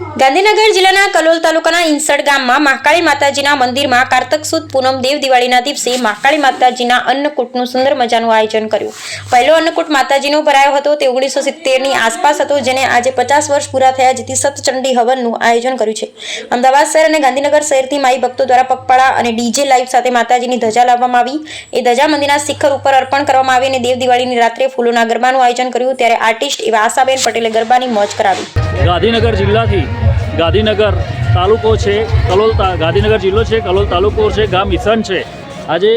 uno. Gandhinagar જિલ્લાના કલોલ તાલુકાના ઇન્સડ ગામમાં મહાકાળી માતાજીના મંદિરમાં કારતક સુદ પૂનમ દેવ દિવાળીના દિવસે મહાકાળી માતાજીના અન્નકૂટનું સુંદર મજાનું આયોજન કર્યું. પહેલો અન્નકૂટ માતાજીનો ભરાયો હતો તે ઓગણીસો સિત્તેરની આસપાસ હતો જેને આજે પચાસ વર્ષ પૂરા થયા જેથી સતચંડી હવનનું આયોજન કર્યું છે. અમદાવાદ શહેર અને ગાંધીનગર શહેરથી માઈ ભક્તો દ્વારા પગપાળા અને ડીજે લાઈવ સાથે માતાજીની ધજા લાવવામાં આવી. એ ધજા મંદિરના શિખર ઉપર અર્પણ કરવામાં આવી અને દેવ દિવાળીની રાત્રે ફૂલોના ગરબાનું આયોજન કર્યું. ત્યારે આર્ટિસ્ટ એવા આશાબેન પટેલે ગરબાની મોજ કરાવી. ગાંધીનગર જિલ્લાથી ગાંધીનગર તાલુકો છે કલોલ ગાંધીનગર જિલ્લો છે કલોલ તાલુકો છે ગામ ઈસન છે. આજે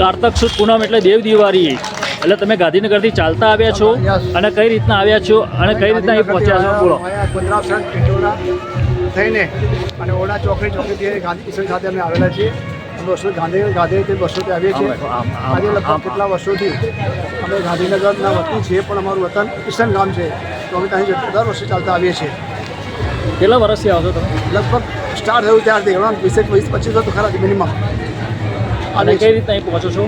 કારતક સુદ પૂનમ એટલે દેવ દિવાળી. એટલે તમે ગાંધીનગરથી ચાલતા આવ્યા છો અને કઈ રીતના આવ્યા છો અને કઈ રીતના અહીં પહોંચ્યા છો? બોલો. થઈને અને ઓડા ચોકડી ચોકડીથી ગાંધી કિશન ખાતે અમે આવેલા છીએ. અમે વર્ષો ગાંધીનગર ગાંધીનગરથી વર્ષોથી આવીએ છીએ. આજે લગભગ કેટલા વર્ષોથી અમે ગાંધીનગરના વતની છીએ પણ અમારું વતન કિશન ગામ છે. તો અમે ત્યાં દર વર્ષે ચાલતા આવીએ છીએ. કેટલા વર્ષથી આવો છો તમે? લગભગ સ્ટાર્ટ થયું ત્યારથી એમાં વીસ એક વીસ પચીસ તો ખરા મિનિમમ અને કઈ રીતના અહીં પહોંચો છો?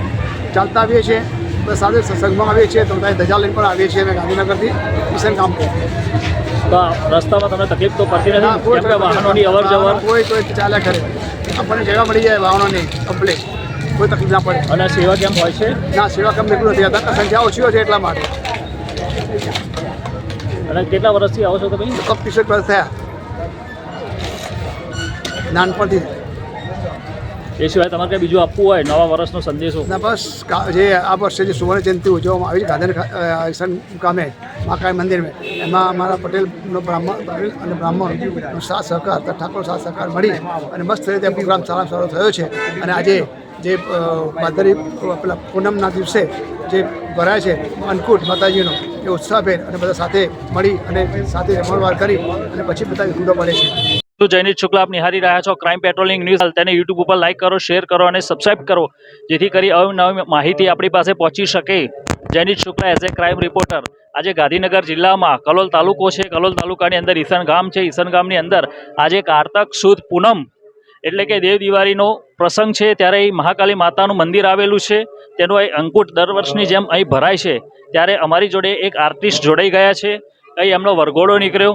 ચાલતા આવીએ છીએ બસ સાથે સત્સંગમાં આવીએ છીએ તો ત્યાં ધજા લઈને પણ આવીએ છીએ અમે ગાંધીનગરથી કિશન કામ તો રસ્તામાં તમને તકલીફ તો પડતી નથી? કેમ કે વાહનોની અવર જવર? કોઈ કોઈ ચાલ્યા કરે. આપણને જગ્યા મળી જાય વાહનોની કમ્પ્લીટ કોઈ તકલીફ ના પડે. અને સેવા કેમ હોય છે? ના સેવા કમ બિલકુલ નથી હતા. સંખ્યા ઓછી હોય છે એટલા માટે. અને કેટલા વર્ષથી આવો છો તમે? કપ ટી શર્ટ વર્ષ થયા. નાનપણથી. એ સિવાય તમારે કંઈ બીજું આપવું હોય નવા વર્ષનો સંદેશો? ના બસ જે આ વર્ષે જે સુવર્ણ જયંતિ ઉજવવામાં આવી છે ગાંધીનગર ઈસન મુકામે મહાકાળી મંદિરમાં એમાં અમારા પટેલનો બ્રાહ્મણ પટેલ અને બ્રાહ્મણનો સાથ સહકાર તથા ઠાકોર સાથ સહકાર મળી અને મસ્ત રીતે પ્રોગ્રામ સારામાં સારો થયો છે. અને આજે જે ભાદરી પેલા પૂનમના દિવસે જે ભરાય છે અન્નકૂટ માતાજીનો એ ઉત્સાહભેર અને બધા સાથે મળી અને સાથે રમણવાર કરી અને પછી બધા વિખૂટો પડે છે. તો જયનીત શુક્લા આપ નિહાળી રહ્યા છો ક્રાઇમ પેટ્રોલિંગ ન્યૂઝ તેને યુટ્યુબ ઉપર લાઇક કરો શેર કરો અને સબસ્ક્રાઇબ કરો, જેથી કરી અવનવી માહિતી આપણી પાસે પહોંચી શકે. Jayneet Shukla as a crime reporter આજે ગાંધીનગર જિલ્લામાં કલોલ તાલુકો છે. કલોલ તાલુકાની અંદર ઈસન ગામ છે. ઈસન ગામની અંદર આજે કારતક સુદ પૂનમ એટલે કે દેવ દિવાળીનો પ્રસંગ છે. ત્યારે અહીં મહાકાલી માતાનું મંદિર આવેલું છે. તેનું અહીં અંકુટ દર વર્ષની જેમ અહીં ભરાય છે. ત્યારે અમારી જોડે એક આર્ટિસ્ટ જોડાઈ ગયા છે. અહીં એમનો વરઘોડો નીકળ્યો.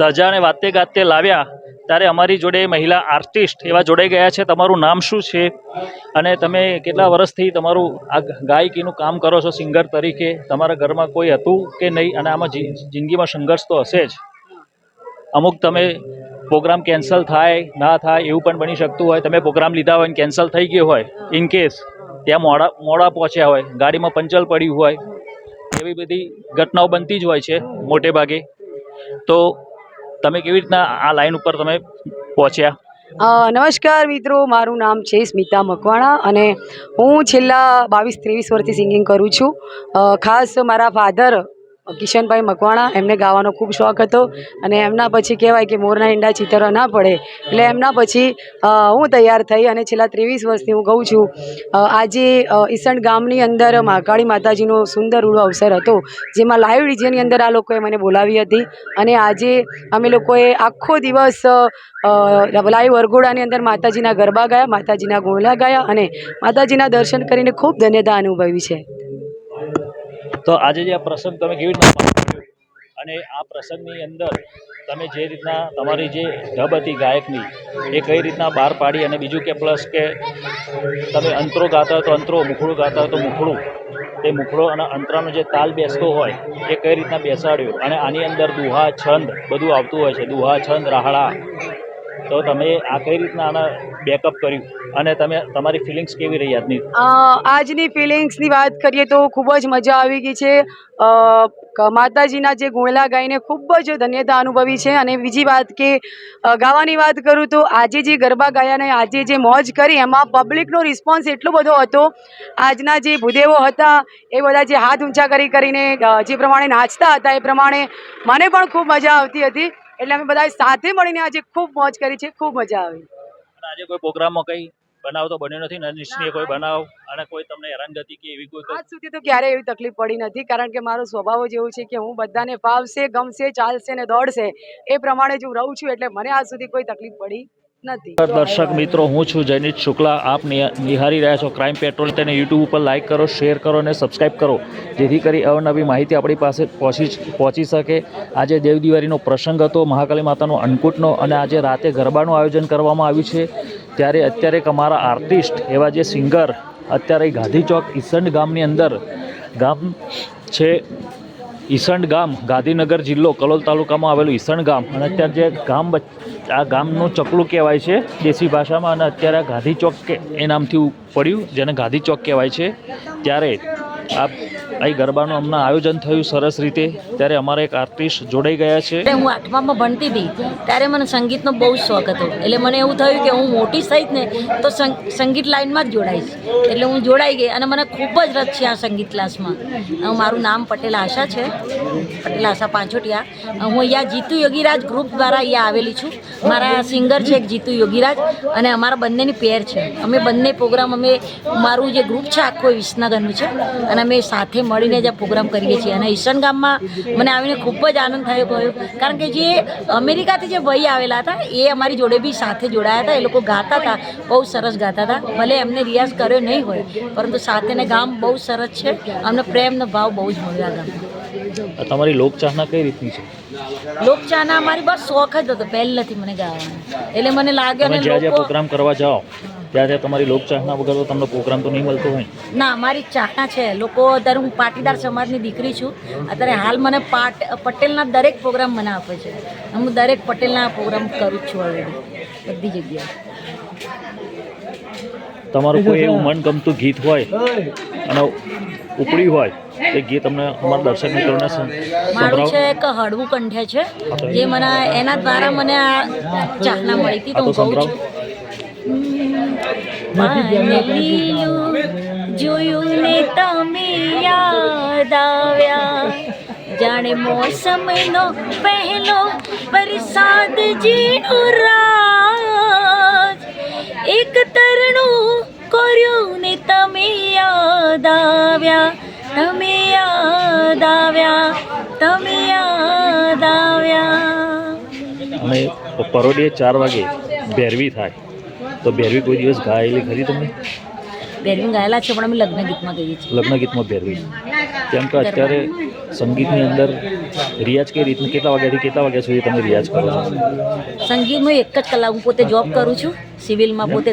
ધજાને વાતે ગાતે લાવ્યા. ત્યારે અમારી જોડે મહિલા આર્ટિસ્ટ એવા જોડાઈ ગયા છે. તમારું નામ શું છે? અને તમે કેટલા વર્ષથી તમારું આ ગાયકીનું કામ કરો છો સિંગર તરીકે? તમારા ઘરમાં કોઈ હતું કે નહીં? અને આમાં જિંદગીમાં સંઘર્ષ તો હશે જ. અમુક તમે પ્રોગ્રામ કેન્સલ થાય, ના થાય એવું પણ બની શકતું હોય. તમે પ્રોગ્રામ લીધા હોય કેન્સલ થઈ ગયો હોય ઇન કેસ ત્યાં મોડા મોડા પહોંચ્યા હોય, ગાડીમાં પંચર પડ્યું હોય, એવી બધી ઘટનાઓ બનતી જ હોય છે મોટે ભાગે. તો તમે કેવી રીતના આ લાઈન ઉપર તમે પહોંચ્યા? નમસ્કાર મિત્રો, મારું નામ છે સ્મિતા મકવાણા અને હું છેલ્લા બાવીસ, ત્રેવીસ વર્ષથી સિંગિંગ કરું છું. ખાસ મારા ફાધર કિશનભાઈ મકવાણા, એમને ગાવાનો ખૂબ શોખ હતો અને એમના પછી કહેવાય કે મોરના ઈંડા ચિતરવા ના પડે. એટલે એમના પછી હું તૈયાર થઈ અને છેલ્લા ત્રેવીસ વર્ષથી હું ગાઉં છું. આજે ઈસણ ગામની અંદર મહાકાળી માતાજીનો સુંદર ઉડો અવસર હતો, જેમાં લાઈવ ડીજેની અંદર આ લોકોએ મને બોલાવી હતી. અને આજે અમે લોકોએ આખો દિવસ લાઈવ વરઘોડાની અંદર માતાજીના ગરબા ગયા, માતાજીના ગોળા ગયા અને માતાજીના દર્શન કરીને ખૂબ ધન્યતા અનુભવી છે. તો આજે જે આ પ્રસંગ તમે કેવી રીતના અને આ પ્રસંગની અંદર તમે જે રીતના તમારી જે ઢબ હતી ગાયકની, એ કઈ રીતના બહાર પાડી? અને બીજું કે પ્લસ કે તમે અંતરો ગાતા હોય તો અંતરો, મુખડું ગાતા હોય તો મુખડું. તે મુખડો અને અંતરાનો જે તાલ બેસતો હોય, એ કઈ રીતના બેસાડ્યો? અને આની અંદર દુહા, છંદ બધું આવતું હોય છે. દુહા, છંદ, રાહડા. તો તમે આ કઈ રીતના આના બેકઅપ કર્યું? અને તમે, તમારી ફિલિંગ્સ કેવી રહી આજની? આજની ફિલિંગ્સની વાત કરીએ તો ખૂબ જ મજા આવી ગઈ છે. માતાજીના જે ગુણલા ગાઈને ખૂબ જ ધન્યતા અનુભવી છે. અને બીજી વાત કે ગાવાની વાત કરું તો આજે જે ગરબા ગાયા ને આજે જે મોજ કરી એમાં પબ્લિકનો રિસ્પોન્સ એટલો બધો હતો. આજના જે ભૂદેવો હતા, એ બધા જે હાથ ઊંચા કરી કરીને જે પ્રમાણે નાચતા હતા એ પ્રમાણે મને પણ ખૂબ મજા આવતી હતી. એટલે અમે બધા સાથે મળીને આજે ખૂબ મોજ કરી છે ખૂબ મજા આવી. આજે કોઈ પ્રોગ્રામમાં કઈ બનાવ તો બન્યો નથી ને નિશ્ચય કોઈ બનાવ અને કોઈ તમને હેરાનગતિ કે એવી કોઈ આજ સુધી તો ક્યારે એવી તકલીફ પડી નથી કારણ કે મારો સ્વભાવ જ એવો છે કે હું બધાને ફાવશે ગમશે ચાલશે ને દોડશે એ પ્રમાણે જ હું રહું છું એટલે મને આજ સુધી કોઈ તકલીફ પડી નથી. દર્શક મિત્રો, હું છું જયનીત શુક્લા. આપ નિહા- નિહાળી રહ્યા છો ક્રાઇમ પેટ્રોલ તેને યુટ્યુબ ઉપર લાઇક કરો શેર કરો અને સબસ્ક્રાઇબ કરો, જેથી કરી અવનવી માહિતી આપણી પાસે પહોંચી પહોંચી શકે. આજે દેવદિવાળીનો પ્રસંગ હતો મહાકાલી માતાનો અન્નકૂટનો અને આજે રાતે ગરબાનું આયોજન કરવામાં આવ્યું છે. ત્યારે અત્યારે એક અમારા આર્ટિસ્ટ એવા જે સિંગર અત્યારે ગાંધી ચોક ઈસંડ ગામની અંદર ગામ છે. ઈસંડ ગામ, ગાંધીનગર જિલ્લો, કલોલ તાલુકામાં આવેલું ઈસણ ગામ. અને અત્યારે જે ગામ આ ગામનું ચકલું કહેવાય છે, દેશી ભાષામાં. અને અત્યારે ગાંધી ચોક એ નામથી પડ્યું, જેને ગાંધી ચોક કહેવાય છે. ત્યારે આ અહીં ગરબાનું હમણાં આયોજન થયું સરસ રીતે. ત્યારે અમારા એક આર્ટિસ્ટ જોડાઈ ગયા છે. હું આઠમામાં ભણતી હતી. ત્યારે મને સંગીતનો બહુ શોખ હતો. એટલે મને એવું થયું કે હું મોટી થઈશ ને તો સંગ- સંગીત લાઈનમાં જ જોડાઈશ. એટલે હું જોડાઈ ગઈ અને મને ખૂબ જ રસ છે આ સંગીત ક્લાસમાં. મારું નામ પટેલ આશા છે. પટેલ આશા પાંચોટિયા. હું અહીંયા જીતુ યોગીરાજ ગ્રુપ દ્વારા અહીંયા આવેલી છું. મારા સિંગર છે એક જીતુ યોગીરાજ અને અમારા બંનેની પેર છે. અમે બંને પ્રોગ્રામ અમે, મારું જે ગ્રુપ છે આખું વિસનગરનું છે. અને અમે સાથે મળીને જે પ્રોગ્રામ કરીએ છીએ. અને ઈશન ગામમાં મને આવીને ખૂબ જ આનંદ થયો ગયો. કારણ કે જે અમેરિકાથી જે ભાઈ આવેલા હતા એ અમારી જોડે બી સાથે જોડાયા હતા. એ લોકો ગાતા હતા બહુ સરસ ગાતા હતા. ભલે એમને રિયાઝ કર્યો નહીં હોય પરંતુ સાથેને ગામ બહુ સરસ છે. અમને પ્રેમનો ભાવ બહુ જ મળ્યો હતા ગામમાં. તમારી લોકચાહના કઈ રીતની છે? લોકચાના અમારી બસ શોખ જ હતો. પહેલેથી મને ગાવાનું. એટલે મને લાગ્યો જ્યાં જ્યાં પ્રોગ્રામ કરવા જાઓ ત્યાં તમારી લોક ચાહના વગર તો તમને પ્રોગ્રામ તો નહીં મળતો હોય? ના મારી ચાહના છે. લોકો અત્યારે હું પાટીદાર સમાજની દીકરી છું. અત્યારે હાલ મને પાટ પટેલના દરેક પ્રોગ્રામ મને આપે છે. હું દરેક પટેલના પ્રોગ્રામ કરું છું ઓલરેડી બધી જગ્યાએ. તમારું કોઈ એવું મનગમતું ગીત હોય અને ઉપડી હોય તે ગીત તમને અમારા દર્શક મિત્રોને મારું સંભળાવો? છે એક હળવું કંઠે છે જે મને એના દ્વારા મને આ ચાહના મળી હતી તો હું કહું સંભળાવો. માનલીલું જોયું ને તમે યાદ આવ્યા. જાણે મોસમનો પહેલો વરસાદ જીનો રાજ એક તરણું કર્યું ને તમે યાદ આવ્યા. તમે યાદ આવ્યા. તમે યાદ આવ્યા. અમે પરોડીએ ચાર વાગે ભેરવી થાય. તો ભેરવી કોઈ દિવસ ગાયેલી ખરી તમને? બેરવિંગ ગાયેલા છે પણ અમે લગ્ન ગીતમાં ગઈએ છીએ. લગ્ન ગીતમાં ભેરવી. કેમ કે અત્યારે સંગીતની અંદર રિયાઝ કઈ રીતનું કેટલા વાગ્યાથી કેટલા વાગ્યા સુધી તમે રિયાઝ કરો છો? સંગીતમાં એક જ કલાક હું પોતે જોબ કરું છું. સિવિલમાં પોતે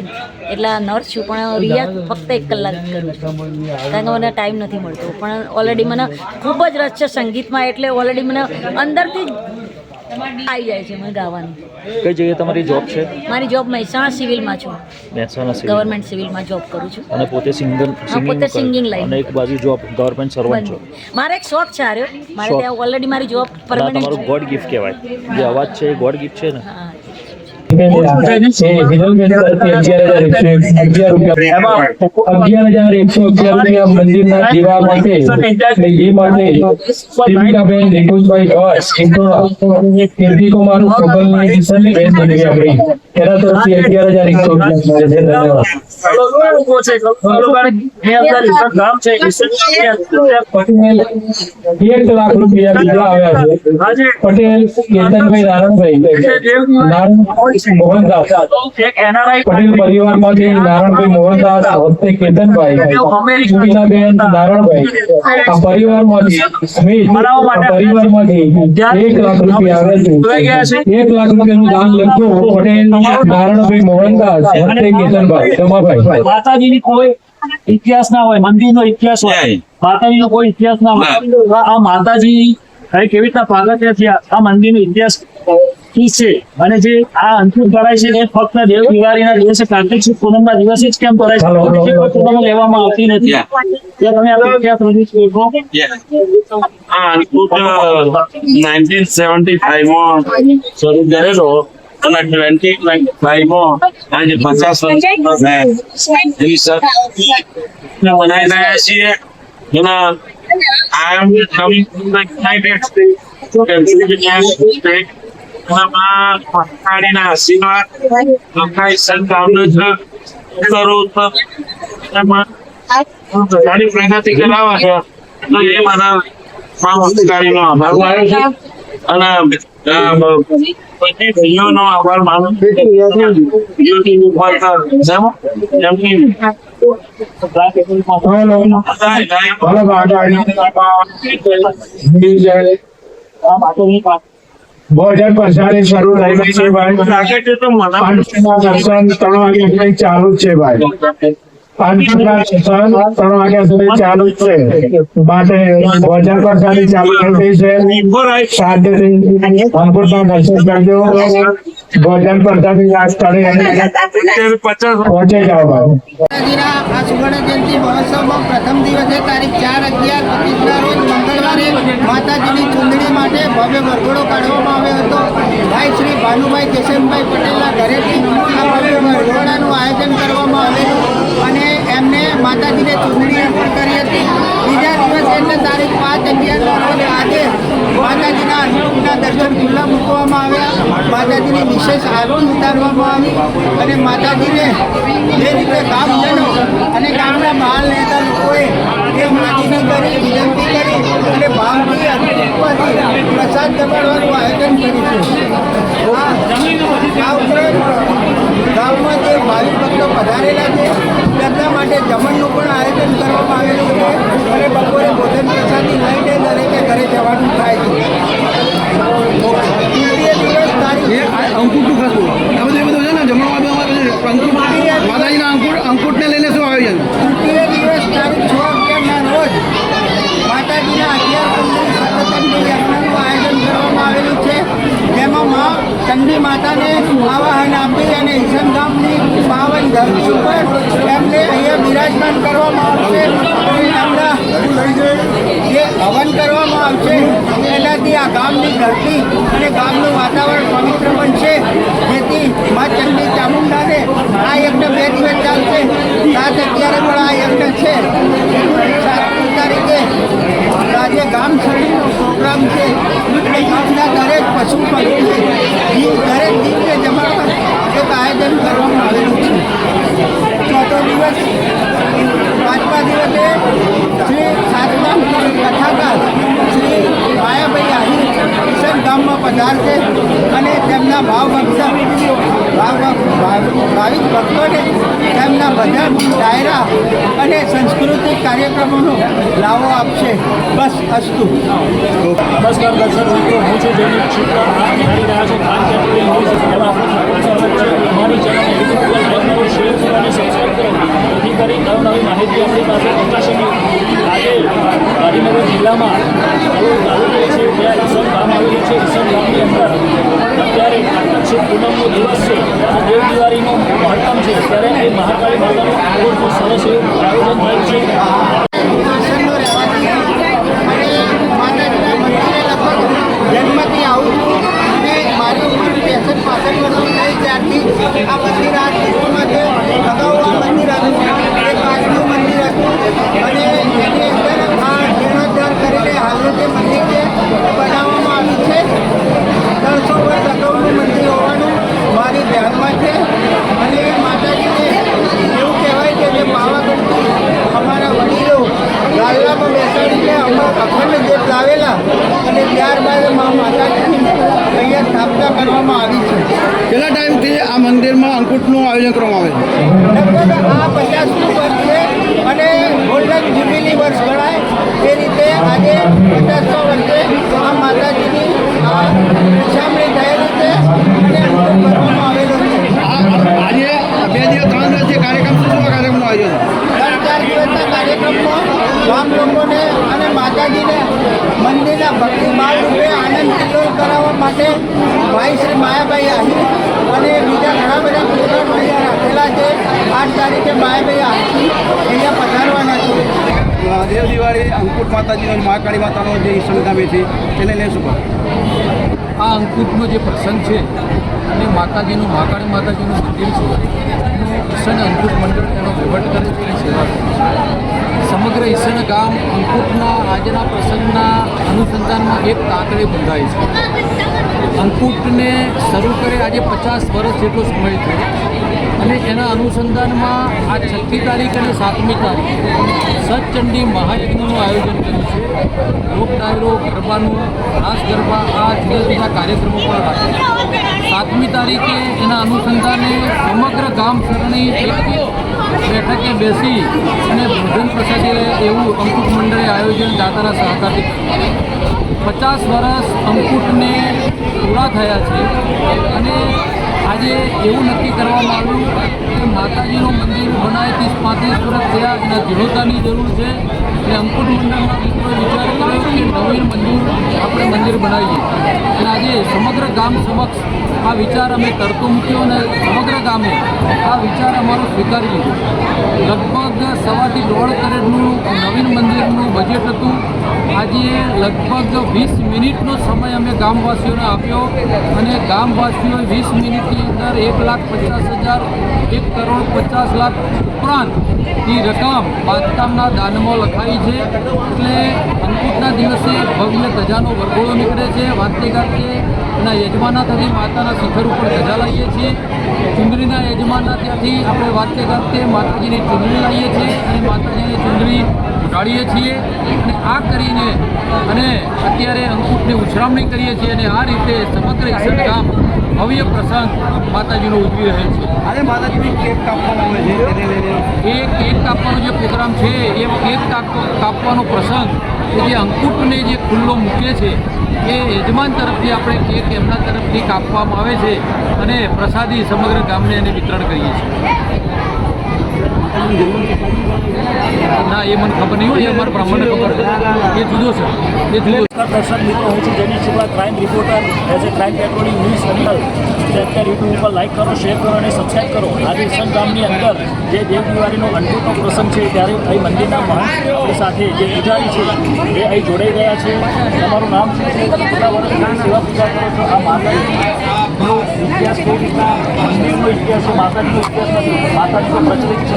એટલે નર્સ છું પણ રિયાઝ ફક્ત એક કલાક કરું છું. કારણ કે મને ટાઈમ નથી મળતો. પણ ઓલરેડી મને ખૂબ જ રસ છે સંગીતમાં એટલે ઓલરેડી મને અંદરથી આવી જાય છે મને ગાવાનું. કઈ જગ્યાએ તમારી જોબ છે? મારી જોબ મહેસાણા સિવિલમાં છું. મહેસાણા સિવિલ ગવર્મેન્ટ સિવિલમાં જોબ કરું છું. અને પોતે સિંગર પોતે સિંગિંગ લાઈન અને એક બાજુ જોબ ગવર્મેન્ટ સર્વન્ટ છો. મારે એક શોખ છે આર્યો. મારે. ત્યાં ઓલરેડી મારી જોબ પરમેનન્ટ તમારું ગોડ ગિફ્ટ કહેવાય. જે અવાજ છે એ ગોડ ગિફ્ટ છે ને? હા. અગિયાર એકસો અગિયાર મંદિરના દીવા માટે એ માટે દેવિકાબેન નિકુંજભાઈ ઘર કીર્તિકુમાર કબલની દિશાની બેન બની આપણી એના તરફથી અગિયાર હજાર એકસો પટેલ એક લાખ રૂપિયા બીજા આવ્યા છે પટેલ કેતનભાઈ નારાયણભાઈ નારાયણ મોહનદાસ. પટેલ પરિવારમાંથી નારાયણભાઈ મોહનદાસ વખતે કેતનભાઈ. સુબીનાબેન નારાયણભાઈ. આ પરિવારમાંથી સ્મિત પરિવારમાંથી એક લાખ રૂપિયા આવ્યા છે એક લાખ રૂપિયાનું દાન લખતું પટેલ નારાયણભાઈ મોહનદાસ વખતે કેતનભાઈ રમાભાઈ માતાજીની કોઈ ઇતિહાસ ના હોય મંદિરનો ઇતિહાસ હોય. માતાજીનો કોઈ ઇતિહાસ ના હોય. આ માતાજી કેવી રીતના પાગત્યા થયા આ મંદિરનો ઇતિહાસ શું છે. અને જે આ અંતિમ કરાય છે એ ફક્ત દેવ દિવાળીના દિવસે કાર્તિક સુદ પૂનમના દિવસે જ કેમ કરાય છે? પૂનમ લેવામાં આવતી નથી. ત્યાં તમે આપણો ઇતિહાસ રજૂ કરો નાઇન્ટીન સેવન્ટી ફાઈવમાં શરૂ કરેલો અને ટ્વેન્ટી ટ્વેન્ટી ફાઈવમાં આજે પચાસ વર્ષ એવી રહ્યા છીએ. એના આઈ એમ યુનાઇટેડ સ્ટેટ એમાં પહાડીના આશીર્વાદ આખા ઈસન ગામનો જ કરું તો એમાં ગાડી પ્રગતિ કરાવવા છે તો એ મારા મા અધિકારીનો આભાર માનું છું અને અ, બધી ભાઈઓનો આભાર માનું છું. યુટ્યુબ ઉપર તો જેમ જેમની ભોજન પ્રસાદી શરૂ થઈ છે ચાલુ જ છે ભાઈ પાંચના દર્શન ત્રણ વાગ્યા સુધી ચાલુ જ છે માટે ભોજન પ્રસાદી ચાલુ થઈ છે અંકુરના દર્શન કરજો ભોજન પ્રસાદી આ સ્થળે પચાસ પહોંચી જાઓ બાબુ આ સુવર્ણ જયંતિ મહોત્સવમાં પ્રથમ દિવસે તારીખ ચાર અગિયાર પચીસના રોજ મંગળવારે માતાજીની ચૂંદડી માટે ભવ્ય વરઘોડો કાઢવામાં આવ્યો હતો. ભાઈ શ્રી ભાનુભાઈ કેશનભાઈ પટેલના ઘરેથી આ ભવ્ય વરઘોડાનું આયોજન કરવામાં આવેલું અને એમને માતાજીને ચૂંદણી અર્પણ કરી હતી. બીજા દિવસે એટલે તારીખ પાંચ અગિયારના રોજ આજે માતાજીના અન્નકૂટના દર્શન ખુલ્લા મૂકવામાં આવ્યા. માતાજીની વિશેષ આરતી ઉતારવામાં આવી અને માતાજીને જે રીતે ગામજનો અને ગામના બહાર રહેતા લોકોએ એ માટીની કરી, વિનંતી કરી અને ભાવથી અનુરૂપથી પ્રસાદ જમાડવાનું આયોજન કર્યું છે. આ ઉપરાંત ગામમાં જે ભાવિક ભક્તો પધારેલા છે તેમના માટે જમણનું પણ આયોજન કરવામાં આવેલું છે અને બપોરે ભોજન પ્રસાદી લઈને દરેકે ઘરે જવાનું થાય છે. અંકુટનું અંકુટ અંકુટને લઈને શું આયોજન? તૃતીય દિવસ તારીખ છ અગિયારના રોજ માતાજીના અગિયાર કુંડલી સતચંડી યજ્ઞનું આયોજન કરવામાં આવેલું છે જેમાં મા ચંડી માતાને આવાહન આપી અને ઈશન ગામની પાવન ધરતી ઉપર એમને અહીંયા બિરાજમાન કરવામાં આવશે અને એમના જે હવન કરવામાં આવશે એનાથી આ ગામની ધરતી અને ગામનું વાતાવરણ પવિત્ર બનશે જેથી મા ચંડી ચામુંડાને આ યજ્ઞ બે દિવસ ચાલશે સાત અગિયારે પણ આ યજ્ઞ છે સાતમી તારીખે આજે ગામ છડીનો પ્રોગ્રામ છે એટલે ગામના દરેક પશુ પક્ષી જીવ દરેક જીવને જમાડવા એક આયોજન કરવામાં આવેલું છે ચોથો દિવસ પાંચમા દિવસે શ્રી સાતમા કથાકાર શ્રી માયાભાઈ આહિર કિશન ગામમાં પધારશે અને તેમના ભાવ ભક્ત ભાવ ભાવિક ભક્તોને તેમના ભજન ડાયરા અને સાંસ્કૃતિક કાર્યક્રમોનો લાવો આપશે બસ અસ્તુ નમસ્કાર દર્શક મિત્રો હું છું જૈનિક શુક્લ આપ નિહાળી રહ્યા છો ખાન કેપિટલ ન્યૂઝ એમાં આપણું સ્વાગત છે અમારી ચેનલ યુટ્યુબ પર લાઈક કરો શેર કરો અને સબસ્ક્રાઈબ કરો જેથી કરી નવનવી માહિતી આપણી પાસે પહોંચાશે આજે ગાંધીનગર જિલ્લામાં કલોલ તાલુકો છે ત્યાં ઈસમ ગામ આવેલું છે ઈસમ ગામની અંદર અત્યારે કાર્તક સુદ પૂનમનો દિવસ છે આ દેવ દિવાળીનો છે ત્યારે એ મહાકાળી માતાનું ખૂબ સરસ એવું આયોજન થયું છે. જન્મથી અને મારી ઉંમર ત્રેસઠ પાસઠ વર્ષની થઈ આ મંદિર આ અગાઉ આ મંદિર હતું એ અને એની અંદર આ જીર્ણોદ્ધાર કરીને હાલનું મંદિર છે બનાવવામાં આવ્યું છે. ત્રણસો વર્ષ અગાઉનું મંદિર હોવાનું મારી ધ્યાનમાં છે. અને માતાજીને એવું કહેવાય છે કે પાવાગઢથી અમારા વડીલો ગાલ્લામાં બેસાડીને અમારા અખંડ જે લાવેલા અને ત્યારબાદ મા માતાજીની અહીંયા સ્થાપના કરવામાં આવી છે. કેટલા ટાઈમથી આ મંદિરમાં અંકુટનું આયોજન કરવામાં આવે છે. આ પચાસનું વર્ષ છે અને ગોલ્ડન જ્યુબિલી વર્ષ ગણાય. એ રીતે આજે પચાસસો વર્ષે આ માતાજીની ઉછામણી થયેલી છે અને કરવામાં આવેલો છે. આજે બે દિવસ ત્રણ દિવસ જે કાર્યક્રમ શું આ કાર્યક્રમનું આયોજન? ત્રણ ચાર દિવસના કાર્યક્રમમાં ગામ લોકોને અને માતાજીને મંદિરના ભક્તિ કરાવવા માટે ભાઈ શ્રી માયાભાઈ આહિર અને બીજા ઘણા બધા પ્રોગ્રામ અહીંયા રાખેલા છે. આઠ તારીખે માયાભાઈ આહિર અહીંયા પધારવાના છે. દેવ દિવાળી અંકુટ માતાજીનો અને મહાકાળી માતાનો જે ઈશ્વરધામે છે તેને લઈ શું આ અંકુટનો જે પ્રસંગ છે અને માતાજીનું મહાકાળી માતાજીનું મંદિર છે ઈસન અંકુટ મંડળ એનો વહીવટ કરે છે સેવા કરે છે. સમગ્ર ઈસન ગામ અંકુટના આજના પ્રસંગના અનુસંધાનમાં એક તાંતળે બંધાય છે. અંકુટને શરૂ કરે આજે પચાસ વર્ષ જેટલો સમય થયો અને એના અનુસંધાનમાં આ છઠ્ઠી તારીખ અને સાતમી તારીખ સતચંડી મહાયજ્ઞનું આયોજન કર્યું છે. લોક ડાયરો ગરબાનું રાસ ગરબા આ જુદા જુદા કાર્યક્રમો પણ રાખે સાતમી તારીખે એના અનુસંધાને સમગ્ર ગામ સરણી બેઠકે બેસી અને ભોજન પ્રસાદી લે એવું અંકુટ મંડળે આયોજન દાતાના સહકારથી પચાસ વર્ષ અંકુટને પૂરા થયા છે અને આજે એવું નક્કી કરવામાં આવ્યું કે માતાજીનું મંદિર બનાવે ત્રીસ, પાંત્રીસ વર્ષ થયા એના જીર્ણોદ્ધારની જરૂર છે. અને અંકુટ મંડળના વિચાર કર્યો કે નવીન મંદિર આપણે મંદિર બનાવીએ. સમગ્ર ગામ સમક્ષ આ વિચાર અમે તરતો મૂક્યો અને સમગ્ર ગામે આ વિચાર અમારો સ્વીકારી લીધો. લગભગ સવાથી દોઢ કરોડનું નવીન મંદિરનું બજેટ હતું. આજે લગભગ વીસ મિનિટનો સમય અમે ગામવાસીઓને આપ્યો અને ગામવાસીઓએ વીસ મિનિટની અંદર એક લાખ પચાસ હજાર, એક કરોડ પચાસ લાખ ઉપરાંતની રકમ બાંધકામના દાનમાં લખાઈ છે. એટલે અંકુટના દિવસે ભવ્ય ધજાનો વરઘોડો નીકળે છે. વાતે ગાતે એના યજમાના થકી માતાના શિખર ઉપર ધજા લાવીએ છીએ. ચુંદડીના યજમાનના ત્યાંથી આપણે વાતે ગાતે માતાજીની ચુંદડી લાવીએ છીએ અને માતાજીની ચુંદડી ઉડાડીએ છીએ. અને આ કરીને અને અત્યારે અંકુટની ઉછરામણી કરીએ છીએ અને આ રીતે સમગ્ર ઈસડ ગામ ભવ્ય પ્રસંગ માતાજીનો ઉજવી રહે છે. આજે માતાજીની કેક કાપવામાં આવે છે. એ કેક કાપવાનો જે પ્રોગ્રામ છે એ કેક કાપ- કાપવાનો પ્રસંગ કે જે અંકુટને જે ખુલ્લો મૂકે છે, એ યજમાન તરફથી આપણે કેક એમના તરફથી કાપવામાં આવે છે અને પ્રસાદી સમગ્ર ગામને એને વિતરણ કરીએ છીએ. ના, એ મને ખબર નહીં હોય, એ મારા બ્રાહ્મણને ખબર છે. એ જુદો છે. એ જુદો દર્શક મિત્રો, હું છું Jeni Shukla crime reporter as a crime patrolling news channel જે અત્યારે યુટ્યુબ ઉપર લાઇક કરો શેર કરો અને સબસ્ક્રાઈબ કરો. આજે ઈસન ગામની અંદર જે દેવ દિવાળીનો અનૂઠો પ્રસંગ છે ત્યારે અહીં મંદિરના મહંત સાથે જે પૂજારી છે, એ અહીં જોડાઈ ગયા છે. તમારું નામ શું છે? આ માતાજીનો ઇતિહાસ કેવી રીતના મંદિરનો ઇતિહાસ છે માતાજીનો ઇતિહાસ નથી માતાજીનો પ્રચલિત છે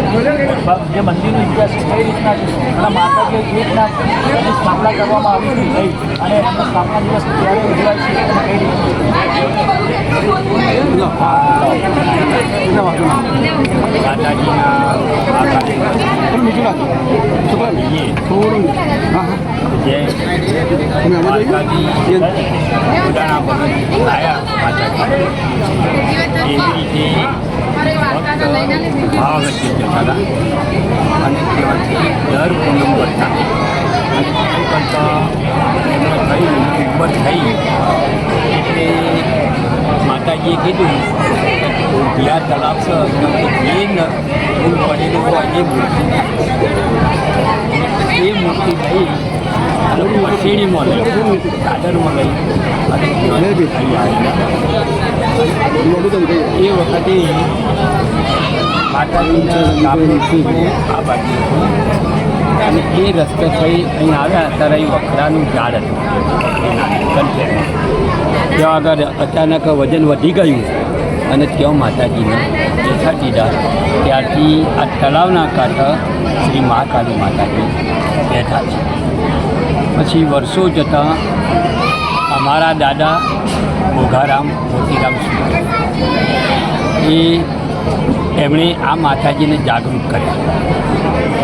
જે મંદિરનો ઇતિહાસ છે કઈ રીતના છે અને માતાજીએ રીતના સ્થાપના કરવામાં આવી હતી ગઈ અને એમનો સ્થાપના દિવસ ક્યારે ઉજવાય છે અને કઈ રીતે તમે આમાં જઈએ અને ત્યાંથી દર પૂનમ કરતા અને એમ કરતાં એમને થયું ઉંમર થઈ એટલે માતાજીએ કીધું ત્યાં તલાવ છે જે ફૂલ પડેલું હોય એ મૂર્તિ એ મૂર્તિ લઈ પસેડીમાં લઈ દાદરમાં લઈ અને એ વખતે ગામનું છું આ બાજુ અને એ રસ્તે થઈ અહીં આવ્યા ત્યારે અહીં વખરાનું ઝાડ હતું ત્યાં આગળ અચાનક વજન વધી ગયું અને ત્યાં માતાજીને બેઠા દીધા ત્યારથી આ તળાવના કાંઠા શ્રી મહાકાલી માતાજી. બેઠા છે પછી વર્ષો જતાં અમારા દાદા ભોગારામ મોતીરામ એ એમણે આ માતાજીને જાગૃત કર્યા.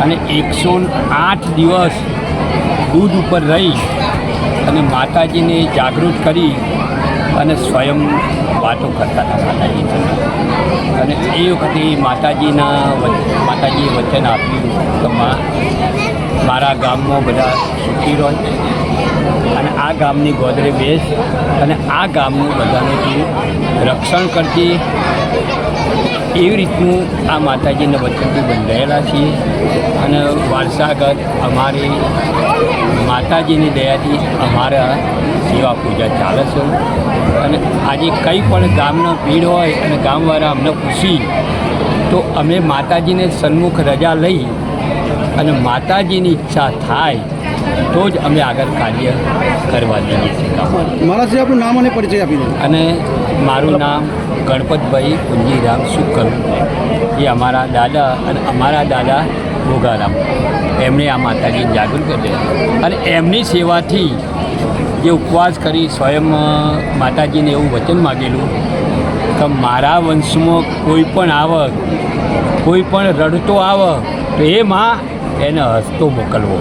અને એકસો આઠ દિવસ દૂધ ઉપર રહી અને માતાજીને જાગૃત કરી અને સ્વયં વાતો કરતા હતા માતાજી. અને એ વખતે માતાજીના માતાજીએ વચન આપ્યું કે, મા મારા ગામમાં બધા સુખી રહે અને આ ગામની ગોદરે બેસ અને આ ગામનું બધાને તું રક્ષણ કરતી એવી રીતનું આ માતાજીને વચનથી બંધાયેલા છીએ. અને વારસાગત અમારી માતાજીની દયાથી અમારા સેવા પૂજા ચાલે છે. અને આજે કંઈ પણ ગામનો ભીડ હોય અને ગામવાળા અમને પૂછી, તો અમે માતાજીને સન્મુખ રજા લઈ અને માતાજીની ઈચ્છા થાય તો જ અમે આગળ કાર્ય કરવા દઈએ છીએ. શ્રી આપણું નામ અને પરિચય આપી દો. અને મારું નામ ગણપતભાઈ કુંજીરામ શુક્કર એ અમારા દાદા અને અમારા દાદા ભોગારામ. એમણે આ માતાજીને જાગૃત કરી અને એમની સેવાથી જે ઉપવાસ કરી સ્વયં માતાજીને એવું વચન માગેલું કે મારા વંશમાં કોઈ પણ આવક કોઈ પણ રડતો આવક તો એ માં એને હસતો મોકલવો.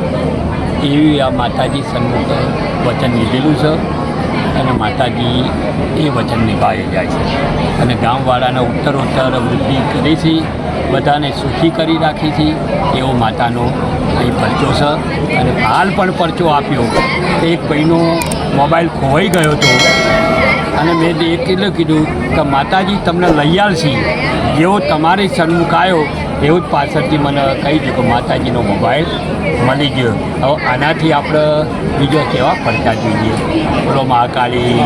એવી આ માતાજી સન્મુખ વચન લીધેલું છે અને માતાજી એ વચન નિભાવી જાય છે. અને ગામવાળાને ઉત્તરોત્તર વૃદ્ધિ કરી છે, બધાને સુખી કરી રાખી છે, એવો માતાનો અહીં પરચો છે. અને હાલ પણ પરચો આપ્યો. એક ભાઈનો મોબાઈલ ખોવાઈ ગયો હતો. અને મેં એટલું કીધું કે માતાજી, તમને લઈ આવશે જેવો તમારી સન્મુખ આવ્યો એવું જ પાછળથી મને કહી દીધું કે માતાજીનો મોબાઈલ મળી ગયો. હવે આનાથી આપણે બીજો કેવા ફરતા જોઈએ? બોલો મહાકાળી.